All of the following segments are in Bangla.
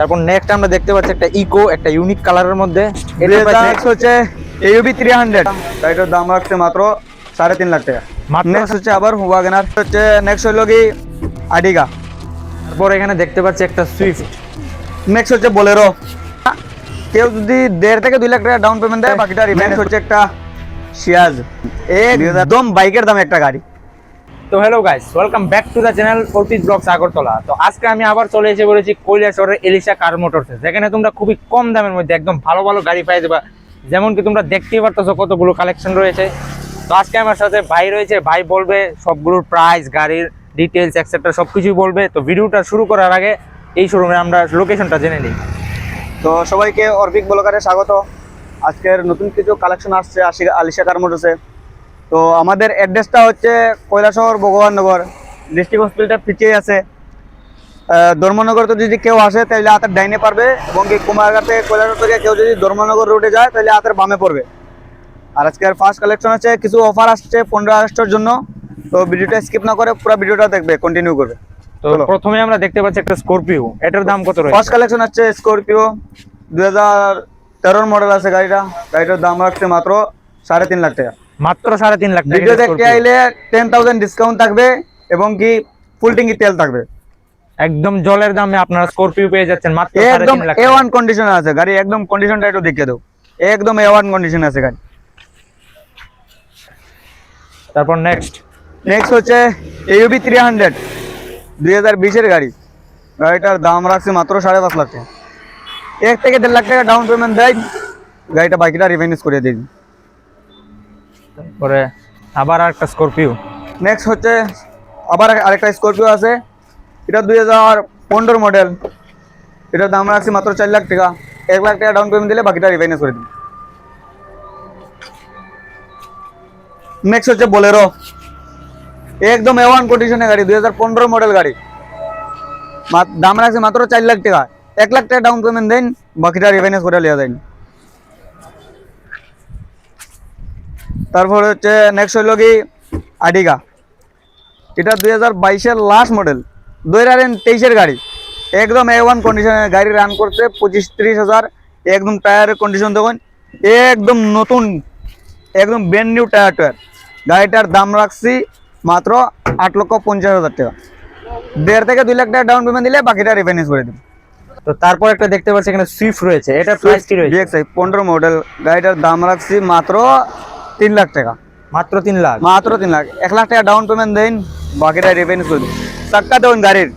তারপর নেক্সট আমরা দেখতে পাচ্ছি একটা ইকো একটা ইউনিক কালারের মধ্যে। প্রাইস হচ্ছে এইউবি থ্রি হান্ড্রেড গাড়িটার দাম রাখছে মাত্র সাড়ে তিন লাখ টাকা। নেক্সট হচ্ছে আবার ওয়াগনার হচ্ছে নেক্সট হলো কি আডিগা তারপর এখানে দেখতে পাচ্ছি একটা সুইফট নেক্সট হচ্ছে বোলেরো কেউ যদি দেড় থেকে দুই লাখ টাকা ডাউন পেমেন্ট দেয় বাকিটা রিমেন্স হচ্ছে একটা সিয়াজ একদম বাইকের দামে একটা গাড়ি। তো hello guys welcome back to the channel Arpi's blogs Agartala তো আজকে আমি আবার চলে এসে বলেছি কৈলাসহরের এলিশা কার মোটরসে যেখানে তোমরা খুবই কম দামের মধ্যে একদম ভালো ভালো গাড়ি পাই যাবা। যেমন কি তোমরা দেখতেই পারতেছো কতগুলো কালেকশন রয়েছে। তো আজকে আমার সাথে ভাই রয়েছে, ভাই বলবে সবগুলোর প্রাইস গাড়ির ডিটেলস এক্সেট্রা সব কিছুই বলবে। তো ভিডিওটা শুরু করার আগে এই শোরুমে আমরা লোকেশনটা জেনে নিই। তো সবাইকে অর্পিক বলকারে স্বাগত। আজকের নতুন কিছু কালেকশন আসছে আশি- আলিশা কার মোটরসে তো আমাদের অ্যাড্রেসটা হচ্ছে কৈলাসহর ভগবাননগর। ডিস্ট্রিক্ট হসপিটালটা পিছিয়ে আছে। ধর্মনগর তো যদি কেউ আসে তাহলে হাতের ডাইনে পারবে এবং কি কুমারঘাট থেকে কৈলাসহর থেকে কেউ যদি ধর্মনগর রুটে যায় তাহলে হাতের বামে পড়বে। আর আজকের ফার্স্ট কালেকশন আছে কিছু অফার আসছে পনেরো আগস্টের জন্য। তো ভিডিওটা স্কিপ না করে পুরো ভিডিওটা দেখবে কন্টিনিউ করবে। তো প্রথমে আমরা দেখতে পাচ্ছি একটা স্করপিও এটার দাম কত রয়েছে? ফার্স্ট কালেকশন আছে স্করপিও দুই হাজার তেরোর মডেল আছে গাড়িটা। গাড়িটার দাম রাখছে মাত্র সাড়ে তিন লাখ টাকা। মাত্র সাড়ে তিন লাখ ভিডিও দেখতে আইলে টেন থাউজেন্ড ডিসকাউন্ট থাকবে এবং কি ফুল তেল থাকবে। একদম জলের দামে আপনারা স্করপিও পেয়ে যাচ্ছেন মাত্র একদম এ ওয়ান কন্ডিশন আছে গাড়ি একদম কন্ডিশনটা একটু দেখিয়ে দাও। একদম এ ওয়ান কন্ডিশন আছে গাড়ি। তারপর নেক্সট নেক্সট হচ্ছে ইউবি থ্রি হান্ড্রেড দুই হাজার বিশের গাড়ি। গাড়িটার দাম রাখছে মাত্র সাড়ে পাঁচ লাখ টাকা। এক থেকে দেড় লাখ টাকা ডাউন পেমেন্ট দেয়। গাড়িটা বাকিটা রিভেনিউজ করে দিন তারপরে আবার একটা স্করপিও নেক্সট হচ্ছে আবার আরেকটা স্করপিও আছে। এটা দুই হাজার পনেরো মডেল এটার দাম রাখছি মাত্র চার লাখ টাকা। এক লাখ টাকা ডাউন পেমেন্ট দিলে বাকিটা রিফাইন্যান্স করে দিন নেক্সট হচ্ছে বোলেরো একদম এ ওয়ান কন্ডিশনের গাড়ি, দুই হাজার পনেরো মডেল গাড়ি। দাম রাখছে মাত্র চার লাখ টাকা। এক লাখ টাকা ডাউন পেমেন্ট দেন, বাকিটা রিফাইন্যান্স করে লিয়া দেন। তারপর হচ্ছে নেক্সট হইল কি আডিগা এটা দুই হাজার বাইশের লাস্ট মডেল দুই হাজার তেইশের গাড়ি। একদম এ ওয়ান কন্ডিশনের গাড়ি রান করছে পঁচিশ ত্রিশ হাজার। একদম টায়ারের কন্ডিশন দেখুন। একদম নতুন একদম ব্র্যান্ড নিউ টায়ার টায়ার গাড়িটার দাম রাখছি মাত্র আট লক্ষ পঞ্চাশ হাজার টাকা। দেড় থেকে দুই লাখ টাকা ডাউন পেমেন্ট দিলে বাকিটা রিফাইন্যান্স করে দিন তো তারপর একটা দেখতে পাচ্ছি এখানে সুইফট রয়েছে। এটা প্রাইস কি রয়েছে? পনেরো মডেল গাড়িটার দাম রাখছি মাত্র তিন লাখ টাকা। মাত্র তিন লাখ? মাত্র তিন লাখ। এক লাখ টাকা ডাউন পেমেন্ট দেন বাকিটা রিফাইন্যান্স করে দিন চাক্কা দেবেন গাড়ির।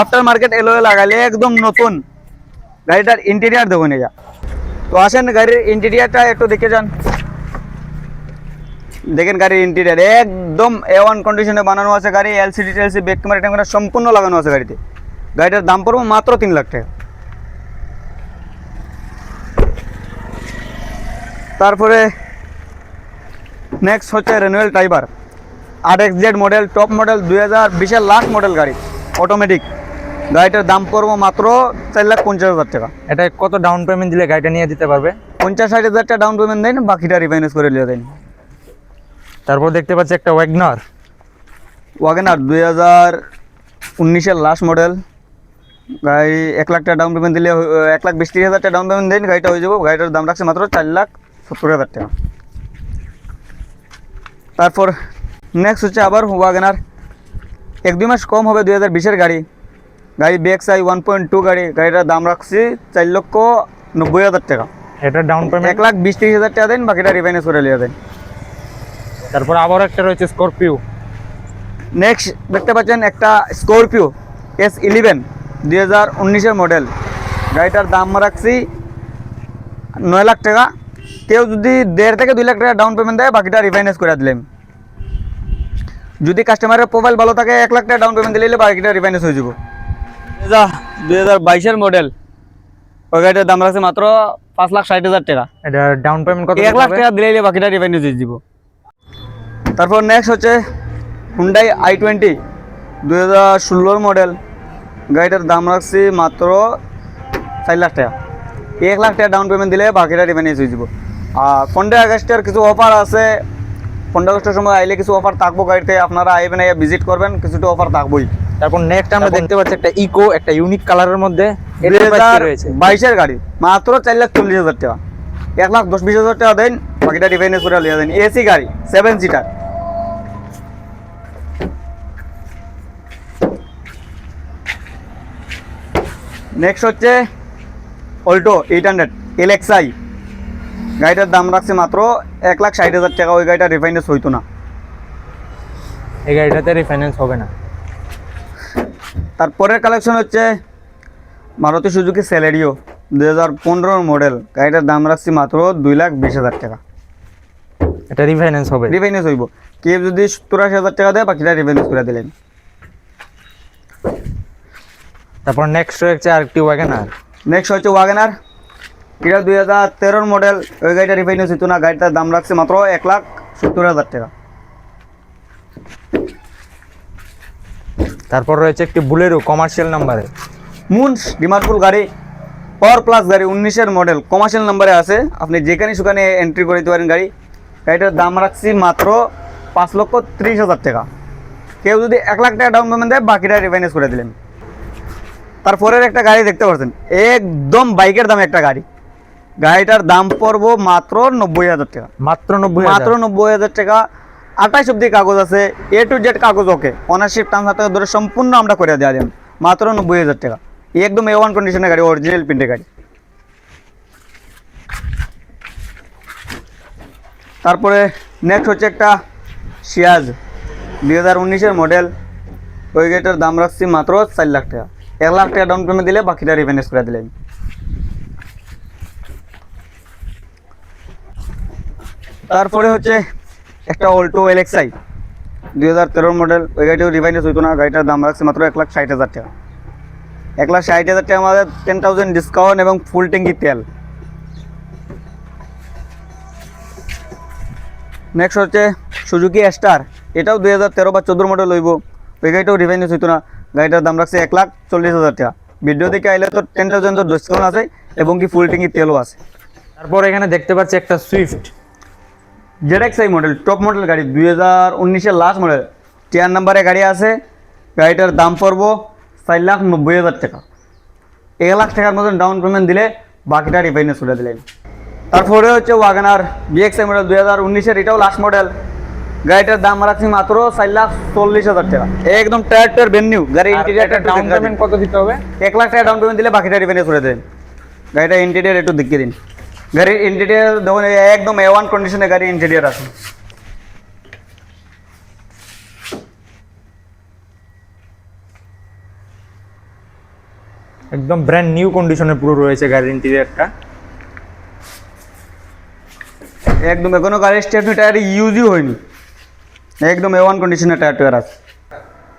আফটার মার্কেট এলো লাগালে একদম নতুন। গাড়িটার ইন্টেরিয়ার দেখুন এটা তো আসেন গাড়ির ইন্টেরিয়ারটা একটু দেখে যান। দেখেন গাড়ির ইন্টেরিয়ার একদম এ ওয়ান কন্ডিশনে বানানো আছে গাড়ি এলসিডি টেলসি ব্যাক ক্যামেরা ট্যামেরা সম্পূর্ণ লাগানো আছে গাড়িতে। গাড়িটার দাম পড়ব মাত্র তিন লাখ টাকা। তারপরে নেক্সট হচ্ছে রেনুয়েল টাইবার আর X Z model top model দুই হাজার বিশের লাস্ট মডেল গাড়ি। অটোমেটিক গাড়িটার দাম পড়ব মাত্র চার লাখ পঞ্চাশ হাজার টাকা। এটা কত ডাউন পেমেন্ট দিলে গাড়িটা নিয়ে দিতে পারবে? পঞ্চাশ ষাট হাজার টাকা ডাউন পেমেন্ট দেন বাকিটা রিফাইন্যান্স করে নিয়ে দেন তারপর দেখতে পাচ্ছি একটা ওয়াগনার ওয়াগনার দুই হাজার উনিশের লাস্ট মডেল গাড়ি এক লাখ টাকা ডাউন পেমেন্ট দিলে এক লাখ বিশ তিরিশ হাজার টাকা ডাউন পেমেন্ট দেন গাড়িটা হয়ে যাব। গাড়িটার দাম রাখছে মাত্র চার লাখ সত্তর হাজার টাকা। তারপর নেক্সট হচ্ছে আবার ওয়াগেনার এক দুই মাস কম হবে দুই হাজার বিশের গাড়ি। গাড়ি বিএক্সআই ওয়ান পয়েন্ট টু গাড়ি। গাড়িটার দাম রাখছি চার লক্ষ নব্বই হাজার টাকা। এটা ডাউন পেমেন্ট এক লাখ বিশ তিরিশ হাজার টাকা দেন বাকিটা রিফাইন্যান্স করে নিয়ে দেন। তারপর আবার একটা রয়েছে স্করপিও নেক্সট দেখতে পাচ্ছেন একটা স্করপিও এস ইলেভেন দুই হাজার উনিশের মডেল গাড়িটার দাম রাখছি নয় লাখ টাকা। কেউ যদি দেড় থেকে দুই লাখ টাকা ডাউন পেমেন্ট দেয় বাকিটা রিফাইন্যান্স করে দিলেন যদি কাস্টমারের প্রোফাইল ভালো থাকে এক লাখ টাকা ডাউন পেমেন্ট দিলে বাকিটা রিফাইন্যান্স হয়ে যাব। দুই হাজার বাইশের মডেল ওই গাড়িটার দাম রাখছে মাত্র পাঁচ লাখ ষাট হাজার টাকা। এটা ডাউন পেমেন্ট কত এক লাখ টাকা দিলে বাকিটা রেভিনিউ দিয়ে দিব তারপর নেক্সট হচ্ছে হুন্ডাই আই টোয়েন্টি দুই হাজার ষোলোর মডেল গাড়িটার দাম রাখছি মাত্র চার লাখ টাকা। এক লাখ টাকা ডাউন পেমেন্ট দিলে বাকিটা রেভিনিউ হয়ে যাব। আর পনেরোই আগস্টের কিছু অফার আছে। পনেরো আগস্টের সময় আইলে কিছু অফার থাকব গাড়িতে আপনারা আইবেন ভিজিট করবেন কিছুটা অফার থাকবোই। তারপর নেক্সট আমরা দেখতে পাচ্ছি একটা ইকো একটা ইউনিক কালারের মধ্যে রয়েছে। বাইশের গাড়ি মাত্র চার লাখ চল্লিশ হাজার টাকা। এক লাখ দশ বিশ হাজার টাকা দেন বাকিটা ডিফাইন্যান্স করে লিয়ে দেন। এসি গাড়ি সেভেন সিটার নেক্সট হচ্ছে অল্টো এইট হান্ড্রেড এলএক্সআই গাড়িটার দাম রাখছে মাত্র এক লাখ ষাট হাজার টাকা ওই গাড়িটা রিফাইন্যান্স হইতো না। এই গাড়িটাতে রিফাইন্যান্স হবে না। তারপরের কালেকশন হচ্ছে মারুতি সুজুকি স্যালারিও দু হাজার পনেরোর মডেল গাড়িটার দাম রাখছি মাত্র দুই লাখ বিশ হাজার টাকা। এটা রিফাইন্যান্স হবে। রিফাইন্যান্স হইব। কেউ যদি সত্তর আশি হাজার টাকা দেয় বাকিটা রিফাইন্যান্স করে দিলেন। তারপর নেক্সট রয়েছে আরেকটি ওয়াগনার নেক্সট হচ্ছে ওয়াগনার এটা দুই হাজার তেরোর মডেল ওই গাড়িটা রিফাইন্যান্স হইতো না গাড়িটার দাম রাখছে মাত্র এক লাখ সত্তর হাজার টাকা। তারপর রয়েছে একটি বুলেরো কমার্শিয়াল নাম্বারে মুন্স ডিমার্টফুল গাড়ি পাওয়ার প্লাস গাড়ি উনিশের মডেল কমার্শিয়াল নাম্বারে আছে। আপনি যেখানে সেখানে এন্ট্রি করে দিতে পারেন গাড়ি। গাড়িটার দাম রাখছি মাত্র পাঁচ লক্ষ ত্রিশ হাজার টাকা। কেউ যদি এক লাখ টাকা ডাউন পেমেন্ট দেয় বাকিটা রিফাইন্যান্স করে দিলেন। তারপরের একটা গাড়ি দেখতে পাচ্ছেন। একদম বাইকের দামে একটা গাড়ি। গাড়িটার দাম পড়ব মাত্র নব্বই হাজার টাকা। মাত্র নব্বই মাত্র নব্বই হাজার টাকা। আঠাশ অব্দি কাগজ আছে এ টু জেড কাগজ ওকে। অনারশিপ ট্রান্সফার টাকা ধরে সম্পূর্ণ আমরা করে দেওয়া দেন মাত্র নব্বই হাজার টাকা। একদম এ ওয়ান কন্ডিশনের গাড়ি অরিজিনাল প্রিন্টের গাড়ি। তারপরে নেক্সট হচ্ছে একটা সিয়াজ দুই হাজার উনিশের মডেল ওই গাড়িটার দাম রাখছি মাত্র চার লাখ টাকা। এক লাখ টাকা ডাউন পেমেন্ট দিলে বাকিটা রিফাইন্যান্স করে দিলেন। তারপরে হচ্ছে একটা অল্টো এলএক্সআই দুই হাজার তেরোর মডেল ওই গাড়িটাও রিফাইন্যান্স হইতো না, গাড়িটার দাম রাখছে মাত্র এক লাখ ষাট হাজার টাকা। এক লাখ ষাট হাজার টাকা আমাদের টেন থাউজেন্ড ডিসকাউন্ট এবং ফুল ট্যাঙ্কি তেল। নেক্সট হচ্ছে সুজুকি স্টার এটাও দুই হাজার তেরো বা চোদ্দোর মডেল হইব। ওই গাড়িটাও রিফাইন্যান্স হইতো না। গাড়িটার দাম রাখছে এক লাখ চল্লিশ হাজার টাকা। ভিডিও দেখে আইলে তো টেন থাউজেন্ড ডিসকাউন্ট আছে এবং কি ফুল ট্যাঙ্কি তেলও আছে। তারপর এখানে দেখতে পাচ্ছি একটা Swift ZXI model top model গাড়ি দুই হাজার উনিশের লাস্ট মডেল টিয়ার নাম্বারে গাড়ি আছে গাড়িটার দাম পড়ব চার লাখ নব্বই হাজার টাকা। এক লাখ টাকার মতন ডাউন পেমেন্ট দিলে বাকিটা রিফাইন্যান্স করে দিলেন। তারপরে হচ্ছে ওয়াগনার বিএক্সআই মডেল দুই হাজার উনিশের এটাও লাস্ট মডেল গাড়িটার দাম রাখছি মাত্র চার লাখ চল্লিশ হাজার টাকা। একদম টায়ার টায়ার বেন নিউ গাড়ি ইন্টেরিয়ারটা ডাউন পেমেন্ট কত দিতে হবে? এক লাখ টাকা ডাউন পেমেন্ট দিলে বাকিটা রিফাইন্যান্স করে দেন গাড়িটা ইন্টেরিয়ার একটু দেখিয়ে দিন। গাড়ির ইন্টেরিয়ার দেখুন একদম এ ওয়ান কন্ডিশনে গাড়ির ইন্টেরিয়ার আছে। একদম ব্র্যান্ড নিউ কন্ডিশনে পুরো রয়েছে গাড়ির ইন্টেরিয়ারটা একদম এখনও গাড়ির স্টেপনি টায়ার ইউজই হয়নি। একদম এ ওয়ান কন্ডিশনের টায়ার টায়ার আছে।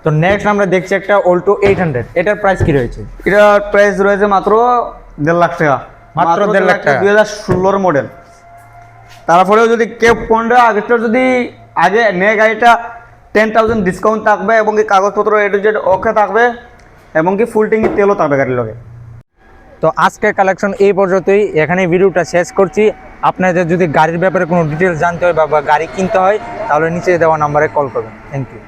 তো নেক্সট আমরা দেখছি একটা অল্টো এইট হান্ড্রেড এটার প্রাইস কি রয়েছে? এটার প্রাইস রয়েছে মাত্র দেড় লাখ টাকা। মাত্র দেড় লাখ টাকা। দুই হাজার ষোলোর মডেল তারপরেও যদি কেউ পনেরো আগস্টটা যদি আগে নে গাড়িটা টেন থাউজেন্ড ডিসকাউন্ট থাকবে এবং কি কাগজপত্র এ টু জেড ওকে থাকবে এবং কি ফুল ট্যাঙ্কি তেলও থাকবে গাড়ির লগে। তো আজকের কালেকশন এই পর্যন্তই। এখানে ভিডিওটা শেষ করছি। আপনাদের যদি গাড়ির ব্যাপারে কোনো ডিটেলস জানতে হয় বা গাড়ি কিনতে হয়, তাহলে নিচে দেওয়া নাম্বারে কল করবেন। Thank you